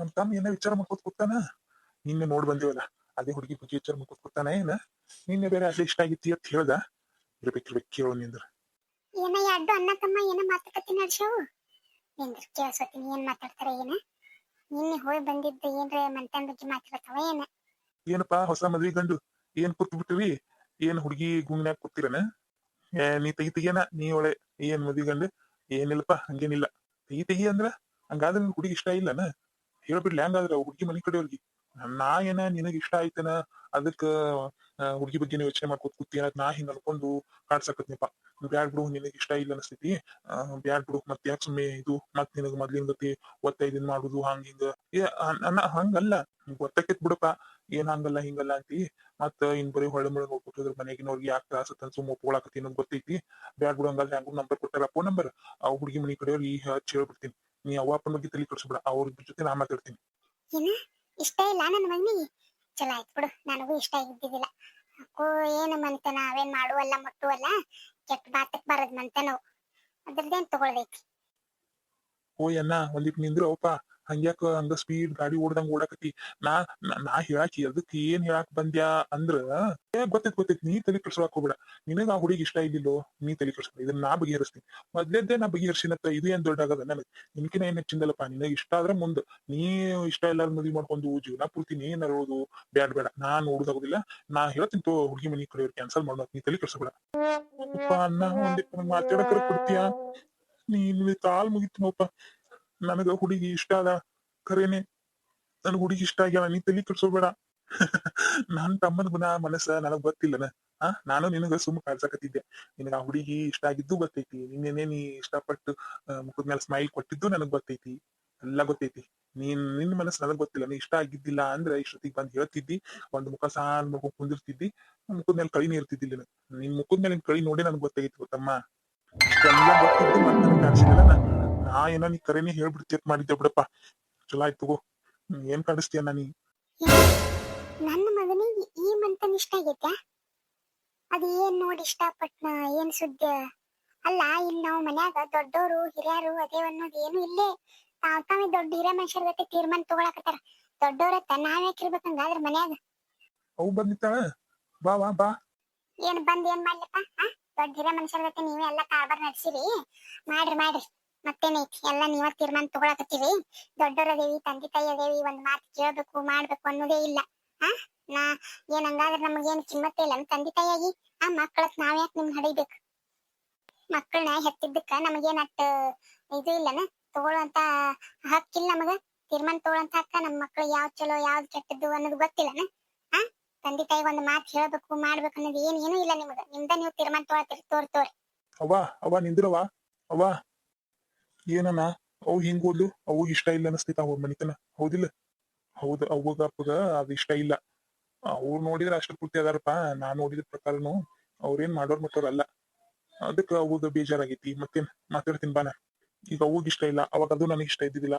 ನಮ್ ತಮ್ಮ ಏನ ವಿಚಾರ ಮಾಡ್ಕೊತ ಕೂತಾನ ನಿನ್ನೆ ನೋಡ್ ಬಂದಿವಲ್ಲ ಅದೇ ಹುಡುಗಿ ಬಗ್ಗೆ ವಿಚಾರ ಮಾಡ್ಕೊತ ಕೂತಾನ ಏನ? ನಿನ್ನೆ ಬೇರೆ ಅದೇ ಇಷ್ಟ ಆಗಿತ್ತಿ ಅಂತ ಹೇಳ್ದ? ಇರ್ಬೇಕಿರ್ಬೇಕು ಕೇಳು ನಿಂದ್ರ. ಏನಯ್ಯ ಅಡ್ಡು ಅಣ್ಣ ತಮ್ಮ ಏನ ಮಾತುಕತೆ ನಡ್ಸವು ನಿಂದ್ರ ಕೇಳಿಸೋತೀನಿ ಏನ್ ಮಾತಾಡ್ತಾರ ಏನ? ನಿನ್ನೆ ಹೋಗಿ ಬಂದಿದ್ದ ಏನ್ರ ಮಂತನ್ ಬಗ್ಗೆ ಮಾತಾಡ್ತಾವ ಏನ? ಏನಪ್ಪಾ ಹೊಸ ಮದ್ವಿ ಗಂಡು ಏನ್ ಕೂತ್ ಬಿಟ್ಟಿರಿ? ಏನ್ ಹುಡುಗಿ ಗುಂಗ್ನ್ಯಾಗ ಕೂತಿರನ ನೀ ತೆಗಿ ತೆಗಿಯನ ನೀ ಒಳೆ ಏನ್ ಮದ್ವಿ ಗಂಡು? ಏನಿಲ್ಲಪ್ಪ ಹಂಗೇನಿಲ್ಲ. ತೆಗಿ ತೆಗಿ ಅಂದ್ರ ಹಂಗಾದ್ರ ಹುಡುಗಿ ಇಷ್ಟ ಇಲ್ಲನ? ಹೇಳ್ಬಿಡ್ಲಿ ಹಂಗಾದ್ರ ಹುಡುಗಿ ಮನಿ ಹೋಗಿ ನಾ ಏನ ನಿನಗ್ ಇಷ್ಟ ಆಯ್ತನ? ಅದಕ್ಕ ಹುಡುಗಿ ಬಗ್ಗೆ ಯೋಚನೆ ಮಾಡ್ಕೊತ ಕೂತಿ ನಾ ಹಿಂಗ ಅನ್ಕೊಂಡು ಕಾಡ್ಸಕತ್ನಿಪ್ಪ ಬ್ಯಾಡ್ ಬಿಡು, ನಿನಗ್ ಇಷ್ಟ ಇಲ್ಲ ಅನಸ್ತೈತಿ ಬ್ಯಾಡ್ ಬಿಡು ಮತ್ ಯಾಕೆ ಸುಮ್ಮನೆ ಇದು ಮತ್ ನಿನಗ್ ಮೊದ್ಲಿನ ಗತಿ ಒತ್ತ ಮಾಡುದು, ಹಂಗ ಹಿಂಗ? ಏ ಹಂಗಲ್ಲ. ಗೊತ್ತಕ್ಕಿತ್ ಬಿಡಪ್ಪ. ಏನ್ ಹಂಗಲ್ಲ, ಹಿಂಗಲ್ಲ ಅಂತಿ. ಮತ್ತ ಇನ್ ಬರೀ ಹೊಳೆ ಮುಳೆ ನೋಡ್ಬಿಟ್ಟಿದ್ರ ಮನೆಗಿನವ್ರಿಗೆ ಯಾಕೆ ತ್ರಾಸ ಅಂತ ಸುಮ್ಮ ಒಪ್ಕೊಳಕತ್ತಿ ಅನ್ನೋದು ಗೊತ್ತೈತಿ. ಬ್ಯಾಡ್ ಬಿಡು ಹಂಗಲ್ಲ ಹೆಂಗೂ ನಂಬರ್ ಕೊಟ್ಟಾರ ಫೋನ್ ನಂಬರ್. ಆ ಹುಡುಗಿ ಮನಿ ಕಡೆಯವ್ರಿಗೆ ಹಚ್ಚಿ ಹೇಳ್ಬಿಡ್ತೀನಿ. ನೀ ಅವ್ವ ಅಪ್ಪನ ಬಗ್ಗೆ ತಲೆ ಕೆಡಿಸ್ಬಿಡ ಅವ್ರ ಜೊತೆ ನಾ ಮಾತಾಡ್ತೀನಿ. ಏನು? ಇಷ್ಟ ಇಲ್ಲ ನನ್ನ ಮಗನಿಗೆ? ಚಲೋ ಆಯ್ತು ಬಿಡು ನನಗೂ ಇಷ್ಟ ಇದ್ದಿದ್ದಿಲ್ಲ. ಅಕ್ಕೋ ಏನು ಮಂತ ನಾವೇನ್ ಮಾಡುವಲ್ಲ ಮುಟ್ಟುವಲ್ಲ? ಕೆಟ್ಟ ಬಾತಕ್ ಬರದ್ ಮಂತನವು ಅದ್ರದ್ದೇನ್ ತಗೊಳ್ದೈತಿ ಓ ಅಣ್ಣ ಒಂದಿಟ್ ನಿಂದ್ರು ಅವಪ್ಪ ಹಂಗ್ಯಾಕ ಹಂಗ ಸ್ಪೀಡ್ ಗಾಡಿ ಓಡ್ದಂಗ ಓಡಾಕತಿ ನಾ, ನಾ- ಹೇಳಾಕಿ ಅದಕ್ಕೆ ಏನ್ ಹೇಳಾಕ್ ಬಂದ್ಯಾ ಅಂದ್ರ, ಏ ಗೊತ್ತೈತ್ ಗೊತ್ತೈತ್, ನೀ ತಲೆ ಕೆಡ್ಸೋಕ್ ಹೋಗ್ಬೇಡ. ನಿನಗ ಆ ಹುಡುಗಿ ಇಷ್ಟ ಇದ್ದಿಲ್ಲೋ, ನೀ ತಲೆ ಕೆಡ್ಸ್ಬೇಡ ಇದನ್ನ ನಾ ಬಗೆಹರಿಸ್ತೀನಿ. ಮೊದ್ಲೇದ್ದೇ ನಾ ಬಗೆಹರಿಸಿನತ್ತ, ಇದು ಏನ್ ದೊಡ್ಡ ಆಗದ ನನಗ್? ನಿನ್ಕಿನ ಏನ್ ಹೆಚ್ಚಿಂದಲ್ಲಪ್ಪ ನಿನಗ ಇಷ್ಟ ಆದ್ರೆ ಮುಂದ. ನೀ ಇಷ್ಟ ಎಲ್ಲಾರು ಮದ್ವಿ ಮಾಡ್ಕೊಂಡು ಜೀವನ ಪೂರ್ತಿ ನೀ ನರೋದು ಬ್ಯಾಡ್ ಬೇಡ ನಾ ನೋಡುದಾಗುದಿಲ್ಲ ನಾ ಹೇಳ್ತೀನಿ ತೋ ಹುಡುಗಿ ಮನಿ ಕಡೆಯವ್ರು ಕ್ಯಾನ್ಸಲ್ ಮಾಡೋದ್ ನೀ ತಲೆ ಕೆಡ್ಸಬೇಡ ಅಪ್ಪ ಅನ್ನ ಒಂದಿಟ್ಟು ಮಾತಾಡಕ್ರ ಕೊಡ್ತೀಯಾ? ನೀನ್ ಕಾಲ್ ಮುಗಿತೀನಪ್ಪ ನನಗ ಹುಡುಗಿ ಇಷ್ಟ ಅದ ಖರೇನೆ ನನ್ ಹುಡುಗಿ ಇಷ್ಟ ಆಗ್ಯಾವ ನೀ ತಲಿ ಕೆಡ್ಸೋಬೇಡ ನನ್ ತಮ್ಮನ ಗುಣ, ಮನಸ್ಸ ನನಗ್ ಗೊತ್ತಿಲ್ಲನ. ಆ, ನಾನು ನಿನಗ ಸುಮ್ ಕಾಡ್ಸಕತ್ತಿದ್ದೆ ನಿನಗ ಆ ಹುಡುಗಿ ಇಷ್ಟ ಆಗಿದ್ದು ಗೊತ್ತೈತಿ. ನಿನ್ನೆನೆ ನೀ ಇಷ್ಟಪಟ್ಟು ಮುಖದ ಮೇಲೆ ಸ್ಮೈಲ್ ಕೊಟ್ಟಿದ್ದು ನನಗ್ ಗೊತ್ತೈತಿ. ಎಲ್ಲಾ ಗೊತ್ತೈತಿ. ನೀನ್, ನಿನ್ ಮನಸ್ ನನಗ್ ಗೊತ್ತಿಲ್ಲ. ನೀ ಇಷ್ಟ ಆಗಿದ್ದಿಲ್ಲ ಅಂದ್ರೆ ಇಷ್ಟೊತ್ತಿಗೆ ಬಂದ್ ಹೇಳ್ತಿದ್ದಿ. ಒಂದ್ ಮುಖ ಸಾನ್ ಮುಖ ಕುಂದಿರ್ತಿದ್ದಿ. ಮುಖದ ಮೇಲೆ ಕಳಿ ಇರ್ತಿದ್ದಿಲ್ಲ ನನಗ್. ನಿನ್ ಮುಖದ ಮೇಲೆ ಕಳಿ ನೋಡಿ ನನಗ್ ಗೊತ್ತಾಗಿತ್ತು ಗೊತ್ತಮ್ಮ. ಗೊತ್ತಿದ್ದು ಮತ್ತೆ ಕಾಣಿಸಿದ್ರ ನಾ ಏನ ನೀ ಕರೆನೇ ಹೇಳ್ಬಿಡ್ತಿ ಅಂತ ಮಾಡಿದ್ದೆ ಬಿಡಪ್ಪ. ಚಲೋ ಆಯ್ತು ತಗೋ. ಏನ್ ಕಾಡಿಸ್ತೀಯ ನಾನಿ ನನ್ನ ಮಗನಿಗೆ ಈ ಮಂತನ್ ಇಷ್ಟ ಆಗೈತೆ ಅದು ಏನ್ ನೋಡಿ ಇಷ್ಟಪಟ್ನ ಏನ್ ಸುದ್ದಿ? ಅಲ್ಲ ಇಲ್ಲಿ ನಾವು ಮನ್ಯಾಗ ದೊಡ್ಡೋರು ಹಿರಿಯರು ಅದೇ ಅನ್ನೋದು ಏನು ಇಲ್ಲೇ. ತಾವ್ ತಾವೇ ದೊಡ್ಡ ಹಿರಿಯ ಮನುಷ್ಯರ ಜೊತೆ ತೀರ್ಮಾನ ತಗೊಳಕತ್ತಾರ. ದೊಡ್ಡವ್ರತ್ತ ನಾವ್ ಯಾಕಿರ್ಬೇಕಂಗಾದ್ರ ಮನ್ಯಾಗ? ಅವು ಬಂದಿತ್ತಾಳ? ಬಾ ಬಾ ಬಾ. ಏನ್ ಬಂದ್ ಏನ್ ಮಾಡ್ಲಪ್ಪ ದೊಡ್ಡ ಹಿರಿಯ ಮನುಷ್ಯರ ಜೊತೆ ನೀವೇ ಎಲ್ಲಾ ಕಾರ್ಬಾರ್ ನಡ್ಸಿರಿ. ಮಾಡ್ರಿ ಮಾಡ್ರಿ. ಮತ್ತೇನೈತಿ ಎಲ್ಲ ನೀವ ತೀರ್ಮಾನ ತಗೊಳಕತ್ತೀರಿ? ದೊಡ್ಡವರ ಅದೇವಿ, ತಂದೆ ತಾಯಿ ಅದೇವಿ, ಒಂದ್ ಮಾತು ಕೇಳ್ಬೇಕು, ಮಾಡ್ಬೇಕು ಅನ್ನೋದೇ ಇಲ್ಲ. ಆ? ನಾ ಏನ್ ಹಂಗಾದ್ರೆ ನಮಗೇನ್ ಕಿಮ್ಮತ್ತೇ ಇಲ್ಲ. ತಂದೆ ತಾಯಿಯಾಗಿ ಆ ಮಕ್ಕಳತ್ ನಾವ್ ಯಾಕೆ ನಿಮ್ ಹಡಿಬೇಕು? ಮಕ್ಕಳನ್ನ ಹೆತ್ತಿದ್ದಕ್ಕ ನಮಗೇನ್ ಅಟ್, ಇದು ಇಲ್ಲನ? ತಗೊಳ್ಳೋಂತ ಹಕ್ಕಿಲ್ಲ ನಮಗ? ತೀರ್ಮಾನ ತಗೊಳ್ಳೋಂತ ಹಕ್ಕ ನಮ್ ಮಕ್ಳು ಯಾವ್ದ್ ಚಲೋ, ಯಾವ್ದ್ ಕೆಟ್ಟದ್ದು ಅನ್ನೋದು ಗೊತ್ತಿಲ್ಲನ? ಆ? ತಂದೆ ತಾಯಿ ಒಂದ್ ಮಾತು ಹೇಳ್ಬೇಕು, ಮಾಡ್ಬೇಕು ಅನ್ನೋದು ಏನ್, ಏನೂ ಇಲ್ಲ ನಿಮಗ. ನಿಮ್ದ ನೀವು ತೀರ್ಮಾನ ತಗೊಳ್ತೀರಿ ತೋರ್, ತೋರಿ. ಅವ್ವ ಅವ್ವ ನಿಂದ್ರವಾ ಅವ್ವ ಏನನ ಅವು ಹಿಂಗ್ ಓದ್ಲು? ಅವು ಇಷ್ಟ ಇಲ್ಲ ಅನಸ್ತೈತ ಅವ್ರ ಮನಿತನ. ಹೌದಿಲ್ಲ. ಹೌದು ಅವ್ವಗ ಅಪ್ಪಗ ಅದು ಇಷ್ಟ ಇಲ್ಲ. ಅವ್ರು ನೋಡಿದ್ರ ಅಷ್ಟ ಪೂರ್ತಿ ಅದಾರಪ್ಪ. ನಾನ್ ನೋಡಿದ ಪ್ರಕಾರನು ಅವ್ರೇನ್ ಮಾಡೋರ್ ಮಟ್ಟವ್ರ ಅಲ್ಲ. ಅದಕ್ಕ ಅವಾಗ ಬೇಜಾರಾಗೈತಿ. ಮತ್ತೇನ್? ಮಾತಾಡ್ತೀನಿ ಬಾನ. ಈಗ ಅವ್ವಗ್ ಇಷ್ಟ ಇಲ್ಲ. ಅವಾಗ ಅದು ನನಗ್ ಇಷ್ಟ ಇದ್ದಿದ್ದಿಲ್ಲ.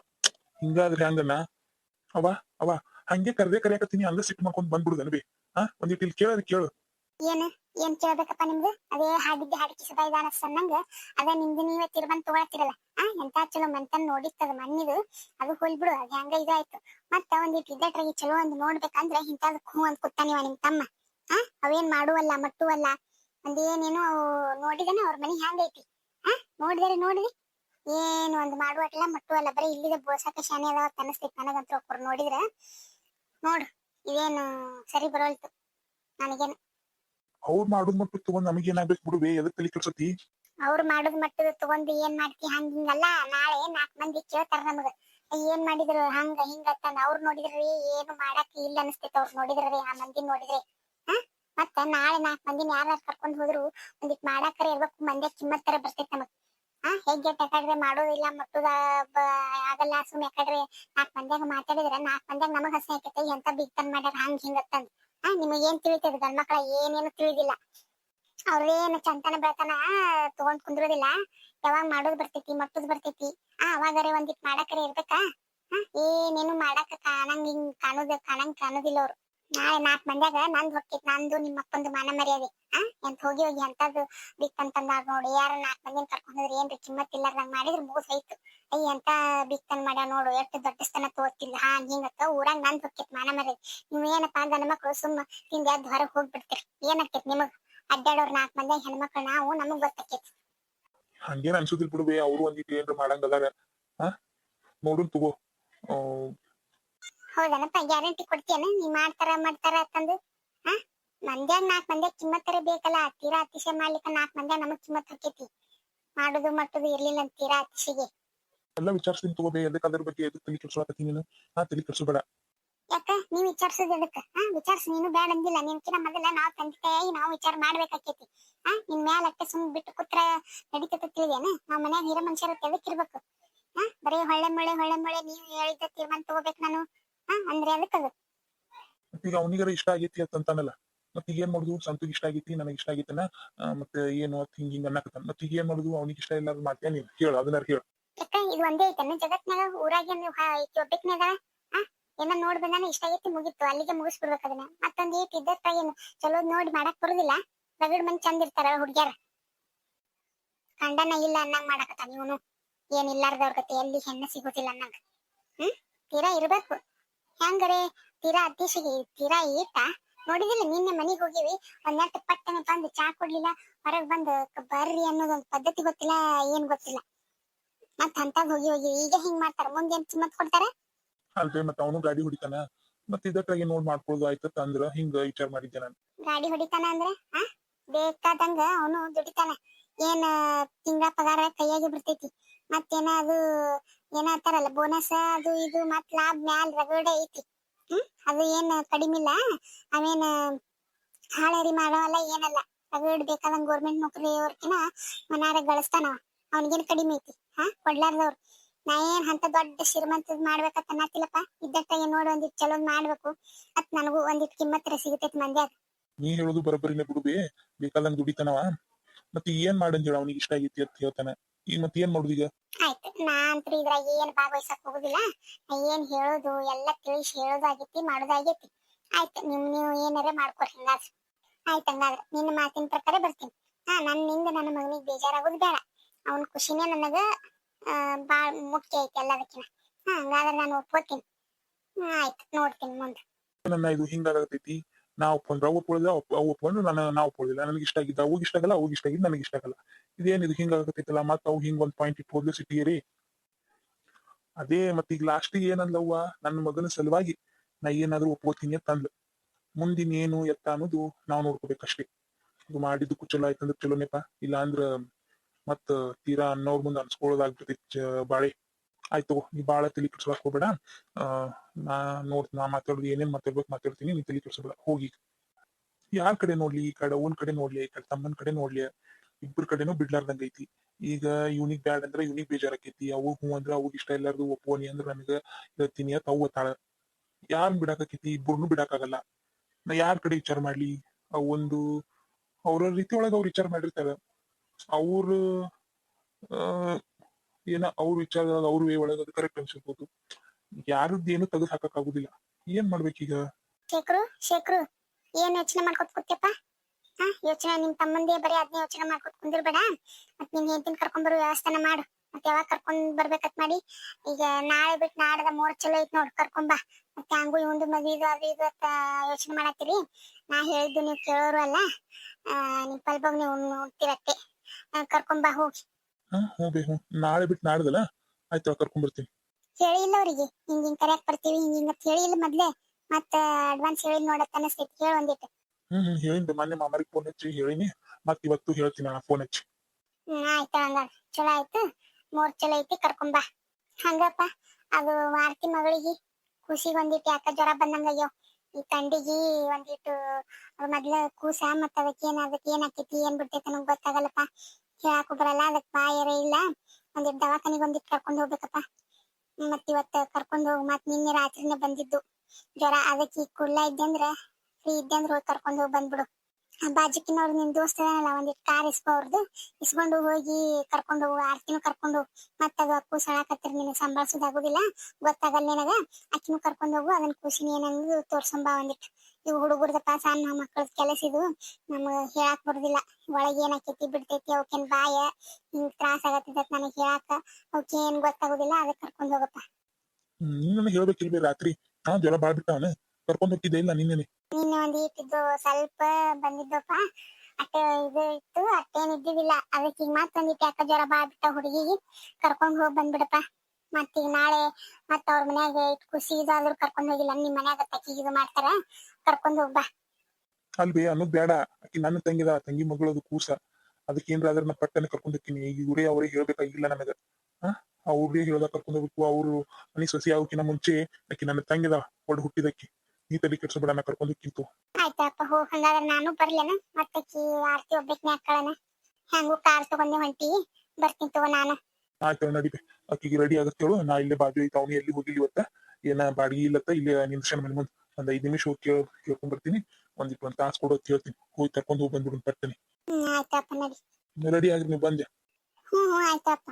ಹಿಂಗಾದ್ರೆ ಹಂಗನ ಅವ ಅವ ಹಂಗೆ ಕರ್ದೇ ಕರಿಯಾಕತ್ತೀನಿ ಹಂಗ ಸಿಟ್ಟು ಮಾಡ್ಕೊಂಡ್ ಬಂದ್ಬಿಡುದನ್ ಬಿ ಹಾ ಒಂದಿಟ್ಟು ಇಲ್ಲಿ ಕೇಳೋದ್ ಕೇಳು. ಏನ್ ಏನ್ ಕೇಳ್ಬೇಕಪ್ಪ ನಿಮ್ದು? ಅದೇ ಹಾಡಿದ್ದೆ ಹಾಡಿ ಸದಾ ಇದಾನ ಸಣ್ಣಂಗ ಅದ ನಿಮ್ದು ನೀವೇ ತೀರ್ಮಾನ ತಗೊಳತಿರಲ್ಲ ಆ, ಎಂತ ಚಲೋ ಮಂತನ್ ನೋಡಿತ್ತದ ಮಣ್ಣಿದು ಅದು ಹೋಲ್ಬಿಡು ಅದ್ ಹೆಂಗ ಇದಾಯ್ತು ಮತ್ತ ಒಂದಿಟ್ಟು ಇದ್ದಟ್ರಾಗಿ ಚಲೋ ಒಂದ್ ನೋಡ್ಬೇಕಂದ್ರ ಇಂತದಕ್ ಹೂ ಅಂತ ಕೂತಾನಿವ ನಿಮ್ ತಮ್ಮ. ಆ, ಅವೇನ್ ಮಾಡುವಲ್ಲ, ಮಟ್ಟುವಲ್ಲ? ಒಂದೇನೇನೋ ನೋಡಿದನ, ಅವ್ರ ಮನಿ ಹೆಂಗೈತಿ ಆ, ನೋಡಿದ್ರೆ ನೋಡ್ರಿ ಏನು ಒಂದ್ ಮಾಡುವಟ್ಲ, ಮಟ್ಟುವಲ್ಲ, ಬರೀ ಇಲ್ಲಿದ ಬೋಸಕ ಶಾನೆ ಅದಾವ ಅನಸ್ತೈತಿ ನನಗಂತೂ ಒಬ್ಬರು ನೋಡಿದ್ರ. ನೋಡು, ಇದೇನು ಸರಿ ಬರೋಲ್ತು. ನನಗೇನು ಅವ್ರು ಮಾಡೋದ್ ಮಟ್ಟ ತಗೊಂಡ್ ನಮಗೇನಾಗ್ಬೇಕು ಬಿಡುವೆ ಎದಕ್ ತಲೆ ಕೆಡ್ಸತಿ? ಅವ್ರು ಮಾಡೋದ್ ಮಟ್ಟದ ತಗೊಂಡ್ ಏನ್ ಮಾಡ್ತಿ, ಹಂಗ ಹಿಂಗಲ್ಲ, ನಾಳೆ ನಾಕ್ ಮಂದಿ ಕೇಳ್ತಾರ ನಮಗ. ಏನ್ ಮಾಡಿದ್ರು, ಹಂಗ, ಹಿಂಗ ಅಂತಂದ್ ಅವ್ರು ನೋಡಿದ್ರಿ ಏನು ಮಾಡಕ್ ಇಲ್ಲ ಅನಸ್ತೈತಿ ಅವ್ರು ನೋಡಿದ್ರಿ ಆ ಮಂದಿ ನೋಡಿದ್ರಿ. ಮತ್ತ ನಾಳೆ ನಾಕ್ ಮಂದಿ ಯಾರು ಕರ್ಕೊಂಡ್ ಹೋದ್ರು, ಒಂದಿಟ್ ಮಾಡಾಕರ ಇರ್ಬೇಕು ಮಂದಿ ಕಿಮ್ಮತ್ ತರ ಬರ್ತೈತಿ ನಮಗ್. ಆ ಹೆಜ್ಜೆ ಯಾಕಂದ್ರೆ ಮಾಡೋದಿಲ್ಲ ಮಟ್ಟದ ಆಗಲ್ಲ ಸುಮ್ ಯಾಕಂದ್ರೆ ನಾಕ್ ಮಂದ್ಯಾಗ ಮಾತಾಡಿದ್ರ ನಾಕ್ ಮಂದ್ಯಾಗ ನಮಗ್ ಹಸಿ ಹಾಕೈತಿ ಎಂತ ಬಿಗ್ತನ್ ಮಾಡ್ಯಾರ, ಹಂಗ ಆ ನಿಮಗ್ ಏನ್ ತಿಳಿತದ? ಗಂಡ ಮಕ್ಕಳ ಏನೇನು ತಿಳಿದಿಲ್ಲ. ಅವ್ರೇನು ಚಂತನ ಬೆಳತನ ತಗೊಂಡ್ ಕುಂದ್ರೋದಿಲ್ಲ. ಯಾವಾಗ ಮಾಡೋದ್ ಬರ್ತೈತಿ, ಮಟ್ಟದ್ ಬರ್ತೈತಿ. ಆ, ಅವಾಗರೆ ಒಂದಿಟ್ ಮಾಡಕರೆ ಇರ್ಬೇಕಾ? ಏನೇನು ಮಾಡಾಕ ಕಾಣಂಗ್ ಹಿಂಗ್ ಕಾಣೋದ್, ಕಾಣಂಗ್ ಕಾಣೋದಿಲ್ಲ ಅವ್ರು. ನಾಳೆ ನಾಲ್ಕ್ ಮಂದ್ಯಾಗ ನಂದ್ ಹೊಕ್ಕೈತಿ, ನಂದು ನಿಮ್ಮ ಅಪ್ಪಂದು ಮಾನ ಮರ್ಯಾದೆ. ಆ, ಎಂತ ಹೋಗಿ ಹೋಗಿ ಎಂತದ್ದು ಬಿತ್ತಂತಂದಾಗ ನೋಡಿ. ಯಾರು ನಾಲ್ಕ್ ಮಂದಿನ ಕರ್ಕೊಂಡ್ ಹೋದ್ರೆ ಏನ್ರಿ? ಕಿಮ್ಮತ್ ಇಲ್ಲಾರ್ದಂಗ್ ಮಾಡಿದ್ರ ಮೋಸ ಐತು ಅಯ್ಯ ಅಂತ ಬಿತ್ತನ್ ಮಾಡ್ಯ ನೋಡು ಎಷ್ಟು ದೊಡ್ಡ ಸ್ಥಾನ ತೋರ್ತಿಲ್ಲ ಹಾ ಹಿಂಗತ್ತ ಊರಾಗ ನನ್ ಹೊಕ್ಕೇತ್ ಮಾನ ಮರಿ ನೀವ್ ಏನಪ್ಪಾ ಗಂಡ ಮಕ್ಳು ಸುಮ್ಮ ತಿಂದ ಎದ್ದು ಹೊರಗೆ ಹೋಗ್ಬಿಡ್ತೀರಿ. ಏನಾಕೇತ್ ನಿಮಗ್? ಅಡ್ಡಾಡೋರ್ ನಾಲ್ಕ್ ಮಂದಿ ಹೆಣ್ಮಕ್ಳು ನಾವು ನಮಗ್ ಗೊತ್ತಾಕೇತಿ. ಹಂಗೇನ್ ಅನ್ಸುದಿಲ್ ಬಿಡುವೆ ಅವ್ರು ಒಂದಿಟ್ಟು ಏನ್ರ ಮಾಡಂಗದಾರ ಹಾ? ನೋಡುನ್ ತಗೋ. ಹೌದನಪ್ಪ ಗ್ಯಾರಂಟಿ ಕೊಡ್ತೀಯನ? ನೀ ಮಾಡ್ತಾರ ಮಾಡ್ತಾರ ಅಂತಂದು? ಹಾ? ಮಂದ್ಯಾಗ ನಾಲ್ಕ್ ಮಂದಿ ಕಿಮ್ಮತ್ತರೆ ಬೇಕಲ್ಲ ತೀರಾ ಅತಿಶಯ ಮಾಡ್ಲಿಕ್ಕೆ ನಾಲ್ಕ್ ಮಂದ್ಯಾಗ ನಮಗ್ ಕಿಮ್ಮತ್ ಹಾಕೇತಿ ಮಾಡುದು ಮಟ್ಟದು ಇರ್ಲಿಲ್ಲ ತೀರಾ ಅತಿಶಿಗೆ ಎಲ್ಲ ವಿಚಾರಿಸ್ತೀನಿ ತಗೋಬೇ ಎದಕ್ಕೆ ಅದ್ರ ಬಗ್ಗೆ ಎದಕ್ಕೆ ತಲೆ ಕೆಡ್ಸೋಕತ್ತೀನಿ ನೀನು? ಹಾ ತಲೆ ಕೆಡ್ಸೋಬೇಡ. ಯಾಕ? ನೀವ್ ವಿಚಾರಿಸೋದು ಎದಕ್ಕೆ ಹಾ ವಿಚಾರಿಸ್ ನೀನು ಬೇಡ ಅಂದಿಲ್ಲ. ನಿನ್ಕಿನ ಮೊದಲ ನಾವ್ ತಂದೆ ತಾಯಿ ನಾವು ವಿಚಾರ ಮಾಡ್ಬೇಕಾಕೇತಿ. ಹಾ ನಿನ್ ಮ್ಯಾಲ ಅಟ್ಟೆ ಸುಮ್ ಬಿಟ್ಟು ಕುತ್ರ ನಡೀತದ ತಿಳಿದೇನ ನಾವ್ ಮನ್ಯಾಗ ಹಿರ ಮನುಷ್ಯರ ಎದಕ್ಕಿರ್ಬೇಕು ಹಾ ಬರೀ ಹೊಳ್ಳೆ ಮೊಳೆ ಹೊಳ್ಳೆ ಮಳೆ ನೀವ್ ಹೇಳಿದ ತೀರ್ಮಾನ ತಗೋಬೇಕು ನಾನು. ಹಾ ಅಂದ್ರೆ ಅದಕ್ಕದು ಅದು? ಈಗ ಅವನಿಗರ ಇಷ್ಟ ಆಗೈತಿ ಅಂತಂತಾನಲ್ಲ ಮತ್ತೆ ಈಗ ಏನ್ ಮಾಡುದು? ಸಂತುಗ್ ಇಷ್ಟ ಆಗೈತಿ ನನಗೆ ಇಷ್ಟ ಆಗೈತನ? ಆ, ಮತ್ತೆ ಏನು ಹಿಂಗ್ ಹಿಂಗ್ ಅನ್ನಕತ್ತಾನ? ಮತ್ತೆ ಈಗ ಏನ್ ಮಾಡುದು? ಅವನಿಗೆ ಇಷ್ಟ ಇಲ್ಲ ಅದು ಮಾಡ್ತೀಯ ನೀನ್? ಹೇಳು ಅದನ್ನ ಹೇಳು ಯಾಕ? ಇದು ಒಂದೇ ಐತನ ಜಗತ್ನಾಗ ಊರಾಗ ಒಬ್ಬಕ್ನಾಗ ಆ, ಏನ ನೋಡ್ ಬಂದಾನ, ಇಷ್ಟ ಆಗೈತಿ ಮುಗಿತ್ತು ಅಲ್ಲಿಗೆ ಮುಗಿಸ್ಬಿಡ್ಬೇಕು ಅದನ್ನ. ಮತ್ತೊಂದ್ ಏಟ್ ಇದ್ದಷ್ಟ ಏನು, ಚಲೋ ನೋಡಿ ಮಾಡಕ್ ಬರುದಿಲ್ಲ. ರಗಡ್ ಮಂದಿ ಚಂದ ಇರ್ತಾರ ಹುಡ್ಗ್ಯಾರ. ಕಂಡನ ಇಲ್ಲ ಅನ್ನಂಗ್ ಮಾಡಕತ್ತಾನ ಇವನು. ಏನ್ ಇಲ್ಲಾರ್ದವ್ರ ಕತೆ ಎಲ್ಲಿ ಹೆಣ್ಣು ಸಿಗೋದಿಲ್ಲ ಅನ್ನಂಗ. ಹ್ಮ್? ತೀರಾ ಇರ್ಬೇಕು. ಹೆಂಗರೆ, ತೀರಾ ಅತ್ತೀಶಿಗೆ ತೀರಾ ಈಟ ನೋಡಿದಿಲ್ಲ, ನಿನ್ನೆ ಮನೆಗೆ ಹೋಗಿವಿ. ಒಂದ್ ಪಟ್ಟನೆ ಬಂದು ಚಾ ಕೊಡ್ಲಿಲ್ಲ, ಹೊರಗ್ ಬಂದು ಬರ್ರಿ ಅನ್ನೋದೊಂದ್ ಪದ್ಧತಿ ಗೊತ್ತಿಲ್ಲ, ಏನ್ ಗೊತ್ತಿಲ್ಲ. ಮತ್ ಅಂತಾಗ್ ಹೋಗಿ ಹೋಗಿ ಈಗ ಹಿಂಗ್ ಮಾಡ್ತಾರ. ಮುಂದೆ ಏನ್ ಕಿಮ್ಮತ್ ಕೊಡ್ತಾರ? ಅಲ್ವೇ ಮತ್ತ ಅವನು ಗಾಡಿ ಹೊಡಿತಾನ. ಮತ್ ಇದಕ್ಕಾಗಿ ನೋಡ್ ಮಾಡ್ಕೊಳ್ಳೋದು ಆಯ್ತತ್ ಅಂದ್ರ ಹಿಂಗ ವಿಚಾರ ಮಾಡಿದ್ದೆ ನಾನು. ಗಾಡಿ ಹೊಡಿತಾನ ಅಂದ್ರ? ಆ? ಬೇಕಾದಂಗ ಅವನು ದುಡಿತಾನ. ಏನ್ ತಿಂಗಳ ಪಗಾರ ಕೈಯಾಗಿ ಬಿಡ್ತೈತಿ. ಮತ್ತೇನ ಅದು ಏನಂತಾರಲ್ಲ ಬೋನಸ್ ಅದು ಇದು ಮತ್ ಲಾಭ ಮ್ಯಾಲ್ ರಗಡ ಐತಿ. ಹ್ಮ್? ಅದು ಏನ್ ಕಡಿಮೆ ಇಲ್ಲ. ಅವೇನ್ ಹಾಳರಿ ಮಾಡೋಲ್ಲ ಏನಲ್ಲ. ರಗಡ್ ಬೇಕಾದಂಗ ಗೌರ್ಮೆಂಟ್ ನೌಕರಿ ಅವ್ರಕಿನ ಮನಾರ ಗಳಿಸ್ತಾನ ಅವನಿಗೇನ್ ಕಡಿಮೆ ಐತಿ? ಹಾ? ಕೊಡ್ಲಾರ್ದವ್ರು. ನಾ ಏನ್ ಅಂತ ದೊಡ್ಡ ಶ್ರೀಮಂತದ್ ಮಾಡ್ಬೇಕಂತ ಅನ್ನತ್ತಿಲ್ಲಪ್ಪ. ಏನ್ ನೋಡಿ ಒಂದಿಟ್ ಚಲೋ ಮಾಡ್ಬೇಕು. ಅತ್ ನನಗೂ ಒಂದಿಟ್ ಕಿಮ್ಮತ್ತರ ಸಿಗತೈತಿ ಮಂದ್ಯಾಗ. ನೀ ಹೇಳೋದು ಬರೋಬ್ಬರಿನೇ ಬಿಡುಬಿ. ಬೇಕಾದಂಗ್ ದುಡಿತಾನವ. ಮತ್ತ ಏನ್ ಹೇಳ ಅವನಿಗೆ ಇಷ್ಟ ಆಗೈತಿ ಅಂತ ಹೇಳ್ತಾನ. ಈಗ ಮತ್ತ ಏನ್ ಮಾಡುದು ಈಗ? ಆಯ್ತು ನಾ ಅಂತ್ರಿ ಇದ್ರಾಗ ಏನ್ ಭಾಗವಹಿಸಕ್ ಹೋಗುದಿಲ್ಲ. ನಾ ಏನ್ ಹೇಳೋದು ಎಲ್ಲ ತಿಳಿಸಿ ಹೇಳೋದಾಗೈತಿ ಮಾಡೋದಾಗೈತಿ. ಆಯ್ತು ನಿಮ್ ನೀವು ಏನಾರ ಮಾಡ್ಕೊರಿ ಹಂಗಾದ್ರೆ. ಆಯ್ತು ಹಂಗಾದ್ರೆ ನಿನ್ನ ಮಾತಿನ ಪ್ರಕಾರ ಬರ್ತೀನಿ. ಹಾ ನನ್ನಿಂದ ನನ್ನ ಮಗನಿಗೆ ಬೇಜಾರಾಗೋದು ಬೇಡ. ಅವನ ಖುಷಿನೇ ನನಗ ಬಾಳ್ ಮುಖ್ಯ ಐತಿ ಎಲ್ಲದಕ್ಕಿನ ಹಂಗಾದ್ರೆ ನಾನು ಒಪ್ಕೋತೀನಿ. ಆಯ್ತು, ನೋಡ್ತೀನಿ ಮುಂದೆ. ನನ್ನ ಇದು ಹಿಂಗಾಗತೈತಿ ನಾ ಒಪ್ಕೊಂಡ್ರೆ ಅವ್ ಒಪ್ಕೊಳ್ಳಿಲ್ಲ ಅವ್ ಒಪ್ಕೊಂಡ್ರು ನಾನು ನಾ ಒಪ್ಕೊಳ್ಳಿಲ್ಲ. ನನಗೆ ಇಷ್ಟ ಆಗಿದ್ದ ಅವಾಗ ಇಷ್ಟ ಆಗಲ್ಲ ಅವಾಗ ಇಷ್ಟ ಆಗಿದ್ದು ನನಗೆ ಇಷ್ಟ ಆಗಲ್ಲ. ಇದೇನು ಇದು ಹಿಂಗಾಗತೈತಲ್ಲ ಮತ್ತೆ ಅವ್ ಹಿಂಗ್ ಒಂದ್ ಪಾಯಿಂಟ್ ಇಟ್ಟು ಹೋದ್ಲು ಸಿಟಿಯರಿ ಅದೇ, ಮತ್ತೆ ಈಗ ಲಾಸ್ಟಿಗೆ ಏನಂದ್ಲವ್ವ ನನ್ನ ಮಗನ ಸಲುವಾಗಿ ನಾ ಏನಾದ್ರೂ ಒಪ್ಕೋತೀನಿ ಅಂತ ಅಂದ್ಲು. ಮುಂದಿನ ಏನು ಎತ್ತ ಅನ್ನೋದು ನಾವ್ ನೋಡ್ಕೋಬೇಕಷ್ಟೇ. ಇದು ಮಾಡಿದ್ದಕ್ಕೂ ಚಲೋ ಆಯ್ತಂದ್ರೆ ಚಲೋನೇಪ. ಇಲ್ಲ ಅಂದ್ರ ಮತ್ ತೀರಾ ಅನ್ನೋರ್ ಮುಂದೆ ಅನ್ಸ್ಕೊಳ್ಳೋದಾಗ್ಬಿಡ್ತೈತಿ ಬಾಳೆ. ಆಯ್ತು ನೀ ಬಾಳ ತಲಿ ಕೆಡ್ಸ್ಕೊಳಕ್ ಹೋಗ್ಬೇಡ. ಆ, ನಾ ನೋಡ್, ನಾ ಮಾತಾಡೋದು ಏನೇನ್ ಮಾತಾಡ್ಬೇಕು ಮಾತಾಡ್ತೀನಿ ನೀ ತಲೆ ಕೆಡ್ಸ್ಬೇಡ ಹೋಗಿ. ಯಾರ್ ಕಡೆ ನೋಡ್ಲಿ? ಈ ಕಡೆ ಅವನ್ ಕಡೆ ನೋಡ್ಲಿ, ಈ ಕಡೆ ತಮ್ಮನ್ ಕಡೆ ನೋಡ್ಲಿ. ಇಬ್ಬರ ಕಡೆನೂ ಬಿಡ್ಲಾರ್ದಂಗ ಐತಿ. ಈಗ ಇವ್ನಿಗ್ ಬ್ಯಾಡ್ ಅಂದ್ರ ಇವ್ನಿಗ್ ಬೇಜಾರಾಕೈತಿ. ಅವು ಹೂ ಅಂದ್ರ ಅವ್ಗ ಇಷ್ಟ ಇಲ್ಲಾರ್ದು ಒಪ್ಪೋನಿ ಅಂದ್ರ ನನಗ ಹೇಳ್ತೀನಿ ಅಂತ ಅವ್ ಒತ್ತಾಳ ಯಾರ್ ಬಿಡಾಕೈತಿ ಇಬ್ಬರನ್ನು ಬಿಡಾಕಾಗಲ್ಲ. ನಾ ಯಾರ್ ಕಡೆ ವಿಚಾರ ಮಾಡ್ಲಿ? ಒಂದು ಅವ್ರ ರೀತಿ ಒಳಗ ಅವ್ರ ವಿಚಾರ ಮಾಡಿರ್ತಾರ. ಅವ್ರ ಏನ ಅವ್ರ ವಿಚಾರದಾಗ ಅವ್ರ ವೇ ಒಳಗ ಕರೆಕ್ಟ್ ಅನ್ಸಿರ್ಬೋದು ಯಾರದ್ದು ಏನು ತೆಗೆದು ಹಾಕಕ್ ಆಗುದಿಲ್ಲ. ಏನ್ ಮಾಡ್ಬೇಕೀಗ? ಶೇಖರು ಶೇಖರು, ಏನ್ ಯೋಚನೆ ಮಾಡ್ಕೊತ ಕೂತ್ಯಪ್ಪ? ಯೋಚನೆ ನಿಮ್ ತಮ್ಮಂದೇ ಬರೀ ಅದ್ನೇ ಯೋಚನೆ ಮಾಡ್ಕೊತ ಕುಂದಿರ್ಬೇಡ. ಮತ್ ನಿನ್ ಹೆಂಡತಿನ ಕರ್ಕೊಂಡ್ ಬರೋ ವ್ಯವಸ್ಥೆನ ಮಾಡು. ಮತ್ ಯಾವಾಗ ಕರ್ಕೊಂಡ್ ಬರ್ಬೇಕತ್ ಮಾಡಿ. ಈಗ ನಾಳೆ ಬಿಟ್ ನಾಡದ ಮೂರ್ ಚಲೋ ಐತ್ ನೋಡ್ ಕರ್ಕೊಂಬ ಮತ್ತೆ ಹಂಗು ಇವಂದು ಮದ್ವಿದು ಅದು ಇದು ಅಂತ ಯೋಚನೆ ಮಾಡತ್ತೀರಿ. ನಾ ಹೇಳಿದ್ದು ನೀವ್ ಕೇಳೋರು ಅಲ್ಲ. ನಿಮ್ ಪಲ್ಬಗ್ ನೀವು ನೋಡ್ತಿರತ್ತೆ ಕರ್ಕೊಂಡ್ ಬಾ ಹೋಗಿ ಹಾ ಹ್ಞೂ ಬೇ ಹ್ಞೂ. ನಾಳೆ ಬಿಟ್ಟು ನಾಡ್ದಲ್ಲ? ಆಯ್ತು ಕರ್ಕೊಂಡ್ ಬರ್ತೀನಿ. ಹೇಳಿಲ್ಲ ಅವ್ರಿಗೆ. ಹಿಂಗ್ ಹಿಂಗ್ ಕರ್ಯಾಕ್ ಬರ್ತೀವಿ ಹಿಂಗ್ ಹಿಂಗ್ ಅಂತ ಹೇಳಿಲ್ಲ ಮೊದ್ಲೇ. ಮತ್ತ ಅಡ್ವಾನ್ಸ್ ಹೇಳಿ ನೋಡಕ್ ಅನಸ್ತೈತಿ ಹೇಳ ಒಂದಿಟ್ಟು ಹ್ಮ್ ಹ್ಮ್ ಹೇಳಿನಿ ಮೊನ್ನೆ ಮಾಮರಿಗೆ ಫೋನ್ ಹಚ್ಚಿ ಹೇಳಿನಿ. ಮತ್ ಇವತ್ತು ಹೇಳ್ತೀನಿ ಅಣ್ಣ ಫೋನ್ ಹಚ್ಚಿ. ಹ್ಮ್ ಆಯ್ತು ಹಂಗಾರ ಚಲೋ ಆಯ್ತು. ಮೂರ್ ಚಲೋ ಐತಿ ಬಾ. ಹಂಗಪ್ಪ ಅದು ವಾರ್ತಿ ಮಗಳಿಗೆ ಖುಷಿಗೆ ಒಂದಿಟ್ಟು ಯಾಕ ಜ್ವರ ಬಂದಂಗ ಅಯ್ಯೋ ಈ ತಂಡಿಗೆ ಒಂದಿಟ್ಟು ಮೊದ್ಲ ಕೂಸ ಮತ್ತ ಅದಕ್ಕೆ ಏನ್ ಅದಕ್ಕೆ ಏನ್ ಆಕೈತಿ ಏನ್ ಬಿಡ್ತೈತಿ ನನಗ್ ಗೊತ್ತಾಗಲ್ಲಪ್ಪ. ಹೇಳಾಕು ಬರಲ್ಲ ಅದಕ್ ಬಾಯರ ಇಲ್ಲ. ಒಂದಿಟ್ ದವಾಖಾನಿಗ್ ಒಂದಿಟ್ ಕರ್ಕೊಂಡ್ ಹೋಗ್ಬೇಕಪ್ಪ. ಮತ್ ಇವತ್ತ ಕರ್ಕೊಂಡ್ ಹೋಗ್. ಮತ್ ನಿನ್ನೆ ರಾತ್ರಿನೇ ಬಂದಿದ್ದು. ಜ್ವರ, ಅದಕ್ಕೆ ಈಗ ಕುಳ್ಳ ಇದ್ದಂದ್ರ ಫ್ರೀ ಇದ್ದಂದ್ರ ಹೋಗಿ ಕರ್ಕೊಂಡ್ ಹೋಗಿ ಬಂದ್ಬಿಡು. ಆ ಬಾಜುಕಿನವ್ರು ನಿನ್ ದೋಸ್ತ ಒಂದಿಟ್ ಕಾರ್ ಇಸ್ಕೊ ಅವ್ರದ್ದು ಇಸ್ಕೊಂಡು ಹೋಗಿ ಕರ್ಕೊಂಡು ಹೋಗು, ಆರ್ತಿನೂ ಕರ್ಕೊಂಡು ಹೋಗು. ಮತ್ತ ಅದು ಅಪ್ಪು ಸಳಾಕತ್ತಿರ್ ನಿನಗೆ ಸಂಭಾಳ್ಸೋದಾಗುದಿಲ್ಲ ಗೊತ್ತಾಗಲ್ಲ ನಿನಗ. ಆಕಿನೂ ಕರ್ಕೊಂಡು ಹೋಗು ಅದನ್ನ ಖುಷಿನ ಏನಂದು ತೋರ್ಸಂಬ ಒಂದಿಟ್ಟು ಇವ್ ಹುಡುಗರ್ದಪ್ಪ ಸಣ್ಣ ಮಕ್ಕಳ ಕೆಲಸ ಇದು. ನಮಗ ಹೇಳಾಕ್ ಬರುದಿಲ್ಲ. ಒಳಗೆ ಏನಾಕೈತಿ ಬಿಡ್ತೈತಿ ಅವಕ್ಕೇನ್ ಬಾಯ ಹಿಂಗ್ ತ್ರಾಸ ಆಗತ್ತಿದ ನನಗೆ ಹೇಳಾಕ. ಅವಕ್ಕೇನ್ ಗೊತ್ತಾಗುದಿಲ್ಲ ಅದಕ್ಕೆ ಕರ್ಕೊಂಡ್ ಹೋಗಪ್ಪ. ನೀನ್ ನನಗೆ ಹೇಳ್ಬೇಕಿಲ್ವೇ ರಾತ್ರಿ. ನಾ ಜಲ ಬಾಳ್ ಬಿಟ್ಟವನ. ಕರ್ಕೊಂಡ್ ಹೋಗಿದ್ದೆ ಇಲ್ಲ ನಿನ್ನೆ? ನಿನ್ನೆ ಒಂದ್ ಇಟ್ಟಿದ್ದು ಸ್ವಲ್ಪ ಬಂದಿದ್ದಪ್ಪ. ಅಟ್ಟೆ ಇದು ಇತ್ತು ಅಟ್ಟೇನ್ ಇದ್ದಿದ್ದಿಲ್ಲ. ಅದಕ್ಕೆ ಈಗ ಮತ್ತೊಂದಿಟ್ಟು ಯಾಕ ಜ್ವರ ಬಾ ಬಿಟ್ಟ ಹುಡುಗಿಗೆ ಕರ್ಕೊಂಡ್ ಹೋಗ್ ಬಂದ್ಬಿಡಪ್ಪ. ಮತ್ತೀಗ ನಾಳೆ ಮತ್ತ ಅವ್ರ ಮನ್ಯಾಗ ಇಟ್ ಖುಷಿ ಇದಾದ್ರು ಕರ್ಕೊಂಡ್ ಹೋಗಿಲ್ಲ ನಿಮ್ ಮನ್ಯಾಗ ತಕ್ಕಿ ಇದು ಮಾಡ್ತಾರ ಕರ್ಕೊಂಡ್ ಹೋಗ್ ಬಾ. ಅಲ್ವೇ ಅನ್ನೋದ್ ಬೇಡ. ಆಕಿ ನನ್ನ ತಂಗಿದ ತಂಗಿ ಮಗಳದು ಕೂಸ. ಅದಕ್ಕೆ ಏನ್ರ ಅದ್ರ ನಾ ಪಟ್ಟನೆ ಕರ್ಕೊಂಡ್ ಹೋಗ್ತೀನಿ. ಈಗ ಇವರೇ ಅವರೇ ಹೇಳ್ಬೇಕಾಗಿಲ್ಲ ನನಗ. ಅವ್ರಿಗೆ ಅವ್ರೇ ಹೇಳ್ದ ಕರ್ಕೊಂಡ್ ಹೋಗ್ಬೇಕು. ಅವ್ರು ಮನಿ ಸೊಸಿ ಆಗೋಕಿನ ಮುಂಚೆ ಆಕಿ ನನ್ನ ತಂಗಿದ ಒಡ್ ಹುಟ್ಟಿದಕ್ಕೆ. ನೀ ತಲೆ ಕೆಡ್ಸಬೇಡ ನಾ ಕರ್ಕೊಂಡ್ ಹೋಗ್ಕಿಂತು ಆಯ್ತಪ್ಪ ಹೋಗ್ ಹಂಗಾದ್ರೆ ನಾನು ಬರ್ಲೇನ? ಮತ್ತಕ್ಕಿ ಆರ್ತಿ ಒಬ್ಬಕ್ಕೆ ಹಾಕಳನ ಹೆಂಗು ಕಾರ್ ತಗೊಂಡೆ ಹೊಂಟಿ. ಬರ್ತೀನಿ ತಗೋ ನಾನು. ಆಯ್ತು ನಡಿಬೆ ಆಕಿಗೆ ರೆಡಿ ಆಗತ್ತೇಳು ನಾ ಇಲ್ಲೇ ಬಾಜು ಐತ ಅವ್ನು ಎಲ್ಲಿ ಹೋಗಿಲ್ಲ ಇವತ್ತ. ಏನ ಬಾಡಿಗೆ ಇಲ್ಲತ್ತ ಇಲ್ಲಿ ನಿಮಿಷ ಮನೆ ಮುಂದ್ ಒಂದ್ ಐದ್ ನಿಮಿಷ ಹೋಗಿ ಕೇಳ ಕೇಳ್ಕೊಂಡ್ ಬರ್ತೀನಿ. ಒಂದ್ ಒಂದ್ ತಾಸ್ ಕೊಡೋತ್ ಹೇಳ್ತೀನಿ. ಹೋಗಿ ಕರ್ಕೊಂಡ್ ಹೋಗಿ ಬಂದ್ಬಿಡು ಬರ್ತೇನೆ. ರೆಡಿ ಆಗ್ರಿ ನೀವು ಬಂದೆ ಹ್ಮ್ ಹ್ಮ್ ಆಯ್ತಪ್ಪ.